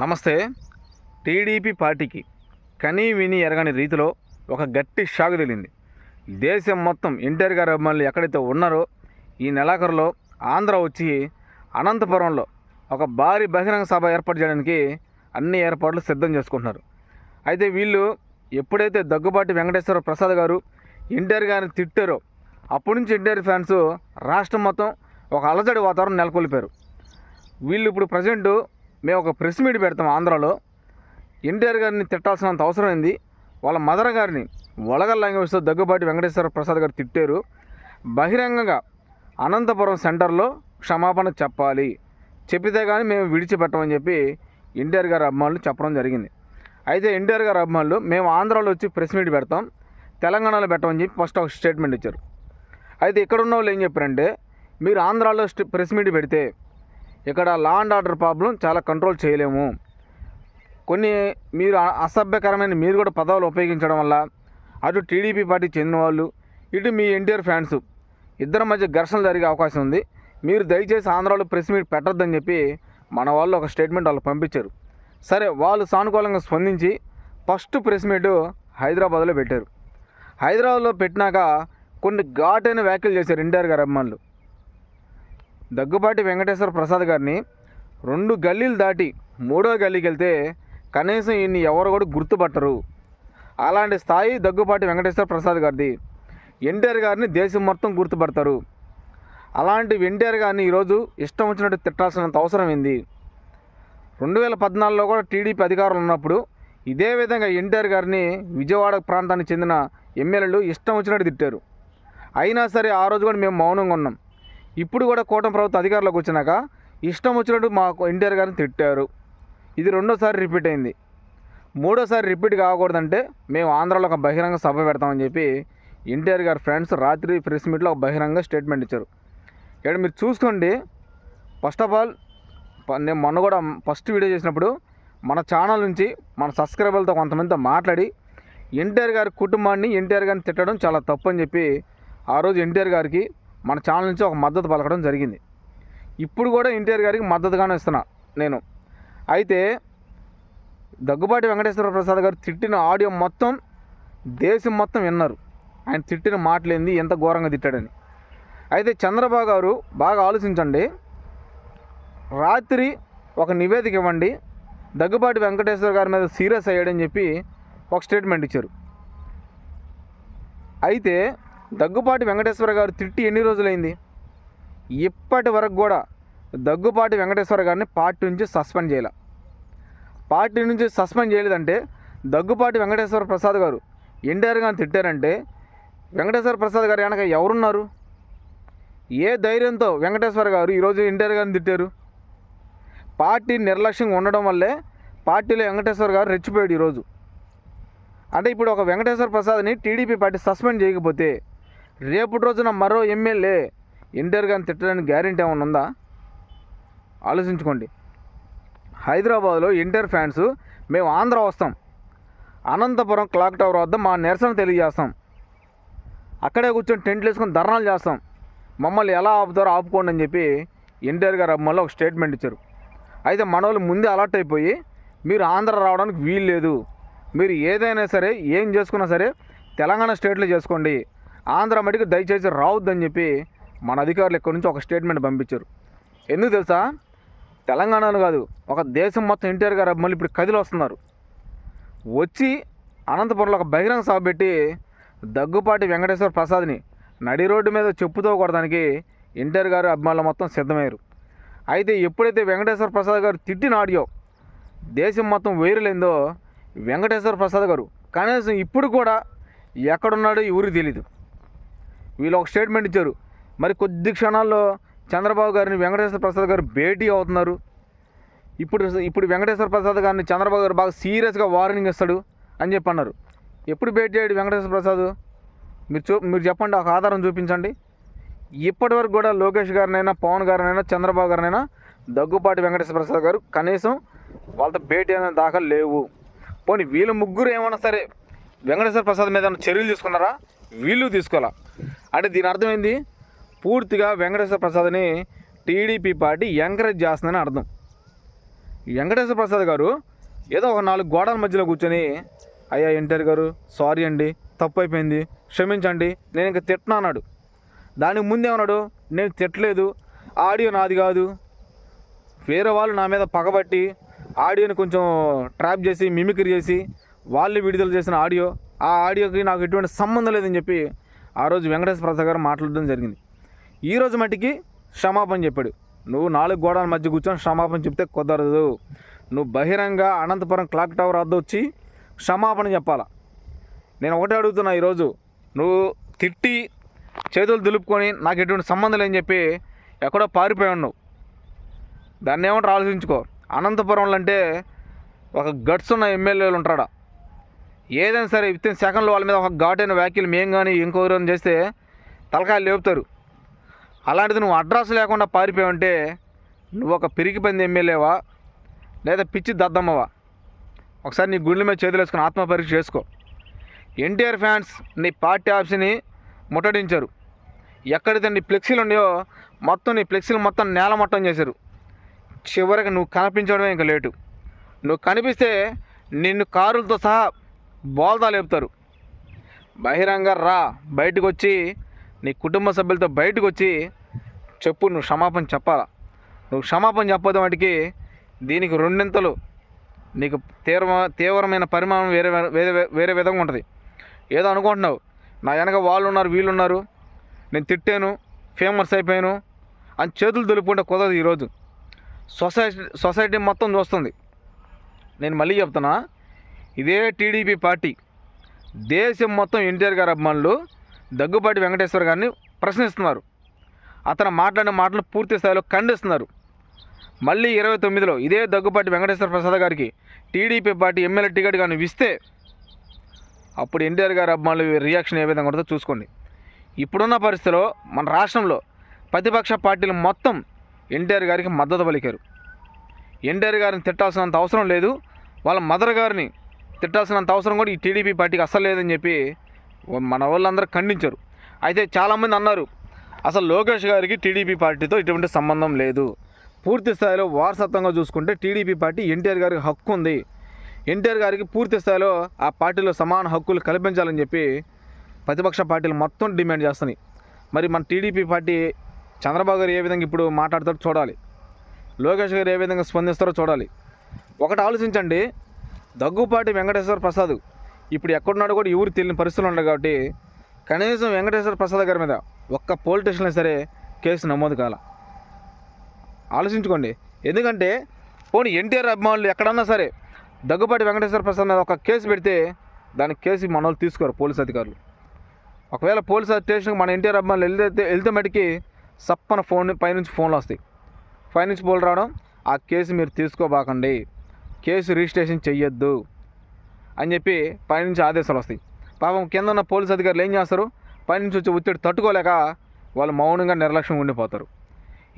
నమస్తే. టీడీపీ పార్టీకి కనీ విని ఎరగని రీతిలో ఒక గట్టి షాక్ తగిలింది. దేశం మొత్తం ఎన్టీఆర్ గారి అభిమానులు ఎక్కడైతే ఉన్నారో ఈ నెలాఖరులో ఆంధ్ర వచ్చి అనంతపురంలో ఒక భారీ బహిరంగ సభ ఏర్పాటు చేయడానికి అన్ని ఏర్పాట్లు సిద్ధం చేసుకుంటున్నారు. అయితే వీళ్ళు ఎప్పుడైతే దగ్గుబాటి వెంకటేశ్వర ప్రసాద్ గారు ఎన్టీఆర్ గారిని తిట్టారో అప్పటి నుంచి ఎన్టీఆర్ ఫ్యాన్స్ రాష్ట్రం మొత్తం ఒక అలజడి వాతావరణం నెలకొల్పారు. వీళ్ళు ఇప్పుడు ప్రజెంట్ మేము ఒక ప్రెస్ మీట్ పెడతాం ఆంధ్రాలో. ఎన్టీఆర్ గారిని తిట్టాల్సినంత అవసరం ఉంది వాళ్ళ మదర్ గారిని వలగల లాంగ్వేజ్తో దగ్గుబాటి వెంకటేశ్వర ప్రసాద్ గారు తిట్టారు. బహిరంగంగా అనంతపురం సెంటర్లో క్షమాపణ చెప్పాలి. చెప్పితే కానీ మేము విడిచిపెట్టమని చెప్పి ఎన్టీఆర్ గారి అభిమానులు చెప్పడం జరిగింది. అయితే ఎన్టీఆర్ గారి అభిమానులు మేము ఆంధ్రాలో వచ్చి ప్రెస్ మీట్ పెడతాం తెలంగాణలో పెట్టమని చెప్పి ఫస్ట్ ఒక స్టేట్మెంట్ ఇచ్చారు. అయితే ఇక్కడ ఉన్న వాళ్ళు ఏం చెప్పారంటే మీరు ఆంధ్రాలో ప్రెస్ మీట్ పెడితే ఇక్కడ లా అండ్ ఆర్డర్ ప్రాబ్లం చాలా కంట్రోల్ చేయలేము. కొన్ని మీరు అసభ్యకరమైన మీరు కూడా పదవులు ఉపయోగించడం వల్ల అటు టీడీపీ పార్టీ చెందిన వాళ్ళు ఇటు మీ ఎన్టీఆర్ ఫ్యాన్స్ ఇద్దరి మధ్య ఘర్షణ జరిగే అవకాశం ఉంది. మీరు దయచేసి ఆంధ్రాలో ప్రెస్ మీట్ పెట్టొద్దని చెప్పి మన వాళ్ళు ఒక స్టేట్మెంట్ వాళ్ళు పంపించారు. సరే వాళ్ళు సానుకూలంగా స్పందించి ఫస్ట్ ప్రెస్ మీట్ హైదరాబాద్లో పెట్టారు. హైదరాబాద్లో పెట్టినాక కొన్ని ఘాటైన వ్యాఖ్యలు చేశారు ఎన్టీఆర్ గారు అభిమానులు. దగ్గుబాటి వెంకటేశ్వర ప్రసాద్ గారిని రెండు గల్లీలు దాటి మూడో గల్లీకి వెళ్తే కనీసం ఈయన్ని ఎవరు కూడా గుర్తుపట్టరు. అలాంటి స్థాయి దగ్గుపాటి వెంకటేశ్వర ప్రసాద్ గారిది. ఎన్టీఆర్ గారిని దేశం మొత్తం గుర్తుపడతారు. అలాంటి ఎన్టీఆర్ గారిని ఈరోజు ఇష్టం వచ్చినట్టు తిట్టాల్సినంత అవసరం ఏంది? రెండు వేల పద్నాలుగులో కూడా టీడీపీ అధికారులు ఉన్నప్పుడు ఇదే విధంగా ఎన్టీఆర్ గారిని విజయవాడ ప్రాంతానికి చెందిన ఎమ్మెల్యేలు ఇష్టం వచ్చినట్టు తిట్టారు. అయినా సరే ఆ రోజు కూడా మేము మౌనంగా ఉన్నాం. ఇప్పుడు కూడా కూటమి ప్రభుత్వం అధికారంలోకి వచ్చినాక ఇష్టం వచ్చినట్టు మా ఎన్టీఆర్ గారిని తిట్టారు. ఇది రెండోసారి రిపీట్ అయింది. మూడోసారి రిపీట్ కాకూడదంటే మేము ఆంధ్రాలో ఒక బహిరంగ సభ పెడతామని చెప్పి ఎన్టీఆర్ గారి ఫ్రెండ్స్ రాత్రి ప్రెస్ మీట్లో ఒక బహిరంగ స్టేట్మెంట్ ఇచ్చారు. ఇక్కడ మీరు చూసుకోండి. ఫస్ట్ ఆఫ్ ఆల్ నేను మొన్న కూడా ఫస్ట్ వీడియో చేసినప్పుడు మన ఛానల్ నుంచి మన సబ్స్క్రైబర్లతో కొంతమందితో మాట్లాడి ఎన్టీఆర్ గారి కుటుంబాన్ని ఎన్టీఆర్ గారిని తిట్టడం చాలా తప్పు అని చెప్పి ఆ రోజు ఎన్టీఆర్ గారికి మన ఛానల్ నుంచి ఒక మద్దతు పలకడం జరిగింది. ఇప్పుడు కూడా ఎన్టీఆర్ గారికి మద్దతుగానే ఇస్తున్నా నేను. అయితే దగ్గుబాటి వెంకటేశ్వర ప్రసాద్ గారు తిట్టిన ఆడియో మొత్తం దేశం మొత్తం విన్నారు. ఆయన తిట్టిన మాటలేంది ఎంత ఘోరంగా తిట్టాడని. అయితే చంద్రబాబు గారు బాగా ఆలోచించండి. రాత్రి ఒక నివేదిక ఇవ్వండి. దగ్గుబాటి వెంకటేశ్వర గారి మీద సీరియస్ అయ్యాడని చెప్పి ఒక స్టేట్మెంట్ ఇచ్చారు. అయితే దగ్గుపాటి వెంకటేశ్వర గారు తిట్టి ఎన్ని రోజులైంది? ఇప్పటి వరకు కూడా దగ్గుపాటి వెంకటేశ్వర గారిని పార్టీ నుంచి సస్పెండ్ చేయాల. పార్టీ నుంచి సస్పెండ్ చేయలేదంటే దగ్గుపాటి వెంకటేశ్వర ప్రసాద్ గారు ఎన్టీఆర్ గారిని తిట్టారంటే వెంకటేశ్వర ప్రసాద్ గారు వెనక ఎవరున్నారు? ఏ ధైర్యంతో వెంకటేశ్వర గారు ఈరోజు ఎన్టీఆర్ గారిని తిట్టారు? పార్టీ నిర్లక్ష్యంగా ఉండడం వల్లే పార్టీలో వెంకటేశ్వర గారు రెచ్చిపోయాడు ఈరోజు. అంటే ఇప్పుడు ఒక వెంకటేశ్వర ప్రసాద్ని టీడీపీ పార్టీ సస్పెండ్ చేయకపోతే రేపటి రోజున మరో ఎమ్మెల్యే ఎన్టీఆర్ గారిని తిట్టడానికి గ్యారెంటీ ఏమైనా ఉందా? ఆలోచించుకోండి. హైదరాబాద్లో ఎన్టీఆర్ ఫ్యాన్స్ మేము ఆంధ్ర వస్తాం. అనంతపురం క్లాక్ టవర్ వద్ద మా నిరసన తెలియజేస్తాం. అక్కడే కూర్చొని టెంట్లు వేసుకొని ధర్నాలు చేస్తాం. మమ్మల్ని ఎలా ఆపుతారో ఆపుకోండి అని చెప్పి ఎన్టీఆర్ గారు అమ్మల్లో ఒక స్టేట్మెంట్ ఇచ్చారు. అయితే మన వాళ్ళు ముందే అలర్ట్ అయిపోయి మీరు ఆంధ్ర రావడానికి వీలు లేదు. మీరు ఏదైనా సరే ఏం చేసుకున్నా సరే తెలంగాణ స్టేట్లో చేసుకోండి. ఆంధ్ర మటుకు దయచేసి రావద్దని చెప్పి మన అధికారులు ఇక్కడి నుంచి ఒక స్టేట్మెంట్ పంపించారు. ఎందుకు తెలుసా? తెలంగాణలో కాదు ఒక దేశం మొత్తం ఎన్టీఆర్ గారు మళ్ళీ ఇప్పుడు కదిలి వస్తున్నారు. వచ్చి అనంతపురంలో ఒక బహిరంగ సభ పెట్టి దగ్గుపాటి వెంకటేశ్వర ప్రసాద్ని నడి రోడ్డు మీద చెప్పుతో కొడడానికి ఎన్టీఆర్ గారు అభిమానులు మొత్తం సిద్ధమయ్యారు. అయితే ఎప్పుడైతే వెంకటేశ్వర ప్రసాద్ గారు తిట్టిన ఆడియో దేశం మొత్తం వైరలైందో వెంకటేశ్వర ప్రసాద్ గారు కనీసం ఇప్పుడు కూడా ఎక్కడున్నాడో ఈ తెలీదు. వీళ్ళు ఒక స్టేట్మెంట్ ఇచ్చారు. మరి కొద్ది క్షణాల్లో చంద్రబాబు గారిని వెంకటేశ్వర ప్రసాద్ గారు భేటీ అవుతున్నారు. ఇప్పుడు ఇప్పుడు వెంకటేశ్వర ప్రసాద్ గారిని చంద్రబాబు గారు బాగా సీరియస్గా వార్నింగ్ ఇస్తాడు అని చెప్పి అన్నారు ఎప్పుడు భేటీ అయ్యాడు వెంకటేశ్వర ప్రసాద్? మీరు చూ మీరు చెప్పండి ఒక ఆధారం చూపించండి. ఇప్పటి వరకు కూడా లోకేష్ గారినైనా పవన్ గారినైనా చంద్రబాబు గారినైనా దగ్గుపాటి వెంకటేశ్వర ప్రసాద్ గారు కనీసం వాళ్ళతో భేటీ అనే దాఖలు లేవు. పోనీ వీళ్ళు ముగ్గురు ఏమన్నా సరే వెంకటేశ్వర ప్రసాద్ మీద ఏమైనా చర్యలు తీసుకున్నారా? వీళ్ళు తీసుకోవాలా? అంటే దీని అర్థం ఏంది? పూర్తిగా వెంకటేశ్వర ప్రసాద్ని టీడీపీ పార్టీ ఎంకరేజ్ చేస్తుందని అర్థం. వెంకటేశ్వర ప్రసాద్ గారు ఏదో ఒక నాలుగు గోడల మధ్యలో కూర్చొని అయ్యా ఎన్టీఆర్ గారు సారీ అండి తప్పు అయిపోయింది క్షమించండి నేను ఇంకా తిట్టను అన్నాడు. దానికి ముందేమన్నాడు నేను తిట్టలేదు ఆడియో నాది కాదు. వేరే వాళ్ళు నా మీద పగబట్టి ఆడియోని కొంచెం ట్రాప్ చేసి మిమిక్రీ చేసి వాళ్ళు విడుదల చేసిన ఆడియో ఆ ఆడియోకి నాకు ఎటువంటి సంబంధం లేదని చెప్పి ఆ రోజు వెంకటేశ్వర ప్రసాద్ గారు మాట్లాడడం జరిగింది. ఈ రోజు మట్టికి క్షమాపణ చెప్పాడు. నువ్వు నాలుగు గోడల మధ్య కూర్చొని క్షమాపణ చెప్తే కుదరదు. నువ్వు బహిరంగ అనంతపురం క్లాక్ టవర్ వద్ద వచ్చి క్షమాపణ చెప్పాలా? నేను ఒకటే అడుగుతున్నా ఈరోజు నువ్వు తిట్టి చేతులు దులుపుకొని నాకు ఎటువంటి సంబంధం లేని చెప్పి ఎక్కడో పారిపోయి ఉన్నావు. దాన్ని ఏమంటారు ఆలోచించుకో. అనంతపురంలో అంటే ఒక గట్స్ ఉన్న ఎమ్మెల్యేలు ఉంటాడా? ఏదైనా సరే విత్ ఇన్ సెకండ్లో వాళ్ళ మీద ఒక ఘాటైన వ్యాఖ్యలు మేము కానీ ఇంకొకరు చేస్తే తలకాయలు లేపుతారు. అలాంటిది నువ్వు అడ్రస్ లేకుండా పారిపోయావంటే నువ్వు ఒక పిరికి పంది ఎమ్మెల్యేవా? లేదా పిచ్చి దద్దమ్మవా? ఒకసారి నీ గుండెల మీద చేతులు వేసుకుని ఆత్మ పరీక్ష చేసుకో. ఎన్టీఆర్ ఫ్యాన్స్ నీ పార్టీ ఆఫీస్ని ముట్టడించారు. ఎక్కడైతే నీ ఫ్లెక్సీలు ఉన్నాయో మొత్తం నీ ఫ్లెక్సీలు మొత్తం నేల మొట్టం చేశారు. చివరికి నువ్వు కనిపించడమే ఇంకా లేటు. నువ్వు కనిపిస్తే నిన్ను కారులతో సహా బోల్తా లేపుతారు బహిరంగ రా బయటకు వచ్చి నీ కుటుంబ సభ్యులతో బయటకు వచ్చి చెప్పు నువ్వు క్షమాపణ చెప్పాలా? నువ్వు క్షమాపణ చెప్పదు వాటికి దీనికి రెండింతలు. నీకు తీవ్ర తీవ్రమైన పరిమాణం వేరే వేరే వేరే విధంగా ఉంటుంది. ఏదో అనుకుంటున్నావు. నా వెనక వాళ్ళు ఉన్నారు వీళ్ళు ఉన్నారు నేను తిట్టాను ఫేమస్ అయిపోయాను అని చేతులు దులుపుకుంటే కుదరదు ఈరోజు. సొసైటీ సొసైటీ మొత్తం చూస్తుంది. నేను మళ్ళీ చెప్తున్నా ఇదే టీడీపీ పార్టీ. దేశం మొత్తం ఎన్టీఆర్ గారి అభిమానులు దగ్గుబాటి వెంకటేశ్వర గారిని ప్రశ్నిస్తున్నారు. అతను మాట్లాడిన మాటలు పూర్తి స్థాయిలో ఖండిస్తున్నారు. మళ్ళీ ఇరవై తొమ్మిదిలో ఇదే దగ్గుబాటి వెంకటేశ్వర ప్రసాద్ గారికి టీడీపీ పార్టీ ఎమ్మెల్యే టికెట్ కానీ ఇస్తే అప్పుడు ఎన్టీఆర్ గారి అభిమానులు రియాక్షన్ ఏ విధంగా ఉంటుందో చూసుకోండి. ఇప్పుడున్న పరిస్థితిలో మన రాష్ట్రంలో ప్రతిపక్ష పార్టీలు మొత్తం ఎన్టీఆర్ గారికి మద్దతు పలికారు. ఎన్టీఆర్ గారిని తిట్టాల్సినంత అవసరం లేదు. వాళ్ళ మదర్ గారిని తిట్టాల్సినంత అవసరం కూడా ఈ టీడీపీ పార్టీకి అస్సలు లేదని చెప్పి మన వాళ్ళందరూ ఖండించారు. అయితే చాలామంది అన్నారు అసలు లోకేష్ గారికి టీడీపీ పార్టీతో ఇటువంటి సంబంధం లేదు. పూర్తి స్థాయిలో వారసత్వంగా చూసుకుంటే టీడీపీ పార్టీ ఎన్టీఆర్ గారికి హక్కు ఉంది. ఎన్టీఆర్ గారికి పూర్తి స్థాయిలో ఆ పార్టీలో సమాన హక్కులు కల్పించాలని చెప్పి ప్రతిపక్ష పార్టీలు మొత్తం డిమాండ్ చేస్తున్నాయి. మరి మన టీడీపీ పార్టీ చంద్రబాబు గారు ఏ విధంగా ఇప్పుడు మాట్లాడతారో చూడాలి. లోకేష్ గారు ఏ విధంగా స్పందిస్తారో చూడాలి. ఒకటి ఆలోచించండి దగ్గుపాటి వెంకటేశ్వర ప్రసాద్. ఇప్పుడు ఎక్కడున్నాడో కూడా ఎవరు తెలియని పరిస్థితులు ఉండవు కాబట్టి కనీసం వెంకటేశ్వర ప్రసాద్ గారి మీద ఒక్క పోలీస్ స్టేషన్లో సరే కేసు నమోదు కాల. ఆలోచించుకోండి. ఎందుకంటే పోనీ ఎన్టీఆర్ అభిమానులు ఎక్కడన్నా సరే దగ్గుపాటి వెంకటేశ్వర ప్రసాద్ మీద ఒక కేసు పెడితే దానికి కేసు మన వాళ్ళు తీసుకోరు పోలీస్ అధికారులు. ఒకవేళ పోలీస్ స్టేషన్కి మన ఎన్టీఆర్ అభిమానులు వెళ్తే వెళ్తే మటుకి సప్పన ఫోన్ పైనుంచి ఫోన్లు వస్తాయి. పైనుంచి ఫోన్లు రావడం ఆ కేసు మీరు తీసుకోబాకండి. కేసు రిజిస్ట్రేషన్ చెయ్యొద్దు అని చెప్పి పైనుంచి ఆదేశాలు వస్తాయి. పాపం కింద ఉన్న పోలీస్ అధికారులు ఏం చేస్తారు? పైనుంచి వచ్చి ఒత్తిడి తట్టుకోలేక వాళ్ళు మౌనంగా నిర్లక్ష్యం ఉండిపోతారు.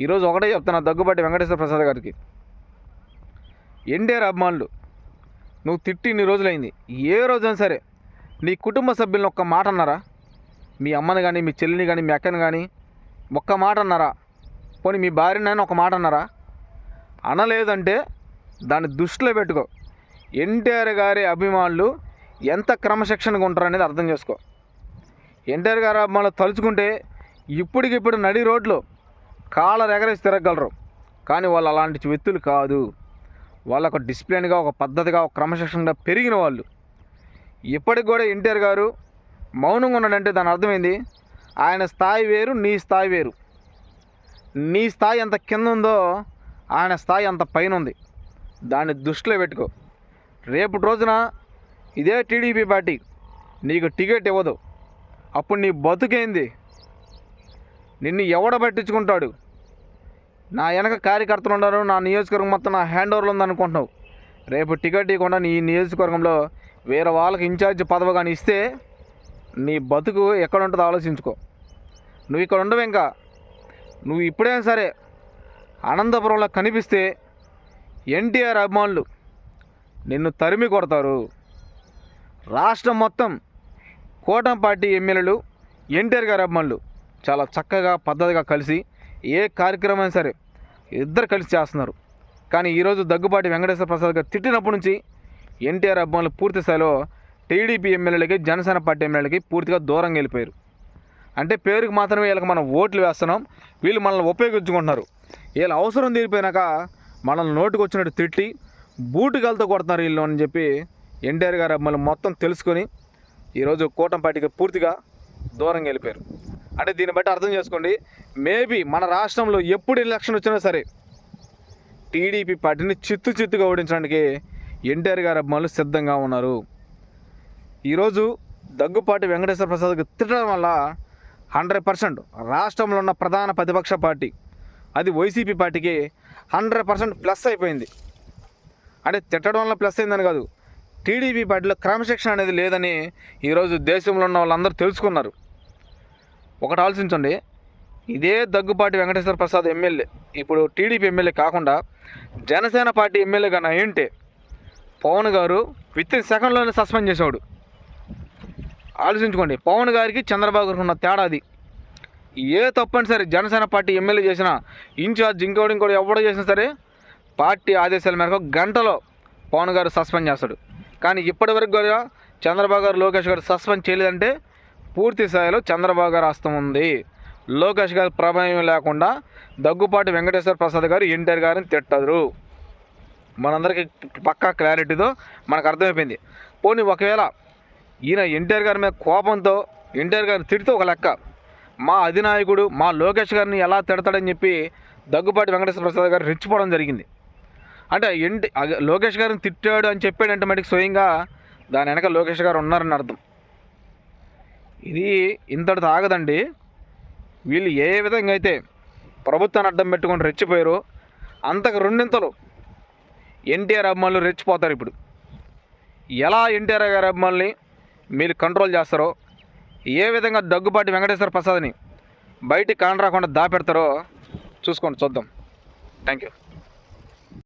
ఈరోజు ఒకటే చెప్తున్నా దగ్గుబాటి వెంకటేశ్వర ప్రసాద్ గారికి. ఎన్టీఆర్ అభిమానులు నువ్వు తిట్టి ఇన్ని రోజులైంది ఏ రోజైనా సరే నీ కుటుంబ సభ్యులను ఒక్క మాట అన్నారా? మీ అమ్మని కానీ మీ చెల్లిని కానీ మీ అక్కని కానీ ఒక్క మాట అన్నారా? పోనీ మీ భార్యనైనా ఒక మాట అన్నారా? అనలేదంటే దాన్ని దృష్టిలో పెట్టుకో. ఎన్టీఆర్ గారి అభిమానులు ఎంత క్రమశిక్షణగా ఉంటారు అనేది అర్థం చేసుకో. ఎన్టీఆర్ గారి అభిమానులు తలుచుకుంటే ఇప్పటికిప్పుడు నడి రోడ్లు కాళ్ళ ఎగరేసి తిరగలరు కానీ వాళ్ళు అలాంటి వ్యక్తులు కాదు. వాళ్ళు ఒక డిసిప్లిన్గా ఒక పద్ధతిగా ఒక క్రమశిక్షణగా పెరిగిన వాళ్ళు. ఇప్పటికి కూడా ఎన్టీఆర్ గారు మౌనంగా ఉన్నాడంటే దాని అర్థమైంది ఆయన స్థాయి వేరు నీ స్థాయి వేరు. నీ స్థాయి ఎంత కింద ఉందో ఆయన స్థాయి అంత పైన ఉంది. దాన్ని దృష్టిలో పెట్టుకో. రేపటి రోజున ఇదే టీడీపీ పార్టీ నీకు టికెట్ ఇవ్వదు. అప్పుడు నీ బతుకేంది? నిన్ను ఎవడ పట్టించుకుంటాడు? నా వెనక కార్యకర్తలు ఉన్నారు నా నియోజకవర్గం మొత్తం నా హ్యాండ్ ఓవర్లు ఉందనుకుంటున్నావు. రేపు టికెట్ ఇవ్వకుండా నీ నియోజకవర్గంలో వేరే వాళ్ళకి ఇన్ఛార్జ్ పదవి కానీ ఇస్తే నీ బతుకు ఎక్కడ ఉంటుందో ఆలోచించుకో. నువ్వు ఇక్కడ ఉండవు ఇంకా. నువ్వు ఇప్పుడైనా సరే అనంతపురంలో కనిపిస్తే ఎన్టీఆర్ అభిమానులు నిన్ను తరిమి కొడతారు. రాష్ట్రం మొత్తం కూటమి పార్టీ ఎమ్మెల్యేలు ఎన్టీఆర్ గారి అభిమానులు చాలా చక్కగా పద్ధతిగా కలిసి ఏ కార్యక్రమం అయినా సరే ఇద్దరు కలిసి చేస్తున్నారు. కానీ ఈరోజు దగ్గుబాటి వెంకటేశ్వర ప్రసాద్ గారు తిట్టినప్పటి నుంచి ఎన్టీఆర్ అభిమానులు పూర్తి స్థాయిలో టీడీపీ ఎమ్మెల్యేలకి జనసేన పార్టీ ఎమ్మెల్యేలకి పూర్తిగా దూరంగా వెళ్ళిపోయారు. అంటే పేరుకి మాత్రమే వీళ్ళకి మనం ఓట్లు వేస్తున్నాం. వీళ్ళు మనల్ని ఉపయోగించుకుంటున్నారు. వీళ్ళ అవసరం తీరిపోయినాక మనల్ని నోటుకు వచ్చినట్టు తిట్టి బూటుగాలతో కొడుతున్నారు వీళ్ళు అని చెప్పి ఎన్టీఆర్ గారు అభిమానులు మొత్తం తెలుసుకొని ఈరోజు కూటమి పార్టీకి పూర్తిగా దూరంగా వెళ్ళిపోయారు. అంటే దీన్ని బట్టి అర్థం చేసుకోండి మేబీ మన రాష్ట్రంలో ఎప్పుడు ఎలక్షన్ వచ్చినా సరే టీడీపీ పార్టీని చిత్తు చిత్తుగా ఓడించడానికి ఎన్టీఆర్ గారి అభిమానులు సిద్ధంగా ఉన్నారు. ఈరోజు దగ్గుపాటి వెంకటేశ్వర ప్రసాద్కి తిట్టడం వల్ల హండ్రెడ్ పర్సెంట్ రాష్ట్రంలో ఉన్న ప్రధాన ప్రతిపక్ష పార్టీ అది వైసీపీ పార్టీకి హండ్రెడ్ పర్సెంట్ ప్లస్ అయిపోయింది. అంటే తిట్టడం వల్ల ప్లస్ అయిందని కాదు. టీడీపీ పార్టీలో క్రమశిక్షణ అనేది లేదని ఈరోజు దేశంలో ఉన్న వాళ్ళందరూ తెలుసుకున్నారు. ఒకటి ఆలోచించండి. ఇదే దగ్గుపాటి వెంకటేశ్వర ప్రసాద్ ఎమ్మెల్యే. ఇప్పుడు టీడీపీ ఎమ్మెల్యే కాకుండా జనసేన పార్టీ ఎమ్మెల్యే కానీ అయ్యుంటే పవన్ గారు విత్ ఇన్ సెకండ్లోనే సస్పెండ్ చేసేవాడు. ఆలోచించుకోండి. పవన్ గారికి చంద్రబాబు గారికి ఉన్న తేడా అది. ఏ తప్పని సరే జనసేన పార్టీ ఎమ్మెల్యే చేసిన ఇన్ఛార్జ్ ఇంకోటి ఇంకోటి ఎవడో చేసినా సరే పార్టీ ఆదేశాల మేరకు గంటలో పవన్ గారు సస్పెండ్ చేస్తాడు. కానీ ఇప్పటి వరకు కూడా చంద్రబాబు గారు లోకేష్ గారు సస్పెండ్ చేయలేదంటే పూర్తి స్థాయిలో చంద్రబాబు గారు హస్తం ఉంది. లోకేష్ గారి ప్రభావం లేకుండా దగ్గుపాటి వెంకటేశ్వర ప్రసాద్ గారు ఎన్టీఆర్ గారిని తిట్టరు మనందరికీ పక్కా క్లారిటీతో మనకు అర్థమైపోయింది. పోనీ ఒకవేళ ఈయన ఎన్టీఆర్ గారి మీద కోపంతో ఎన్టీఆర్ గారిని తిడితే ఒక లెక్క. మా అధినాయకుడు మా లోకేష్ గారిని ఎలా తిడతాడని చెప్పి దగ్గుపాటి వెంకటేశ్వర ప్రసాద్ గారు రెచ్చిపోవడం జరిగింది. అంటే ఎన్టీ లోకేష్ గారిని తిట్టాడు అని చెప్పాడంటే మటుకు స్వయంగా దాని వెనక లోకేష్ గారు ఉన్నారని అర్థం. ఇది ఇంతటి తాగదండి. వీళ్ళు ఏ విధంగా అయితే ప్రభుత్వాన్ని అడ్డం పెట్టుకొని రెచ్చిపోయారో అంతకు రెండింతలు ఎన్టీఆర్ అభిమానులు రెచ్చిపోతారు ఇప్పుడు. ఎలా ఎన్టీఆర్ గారి అభిమానుల్ని మీరు కంట్రోల్ చేస్తారో ఏ విధంగా దగ్గుబాటి వెంకటేశ్వర ప్రసాద్ని బయటికి కానరాకుండా దాపెడతారో చూసుకోండి చూద్దాం. Thank you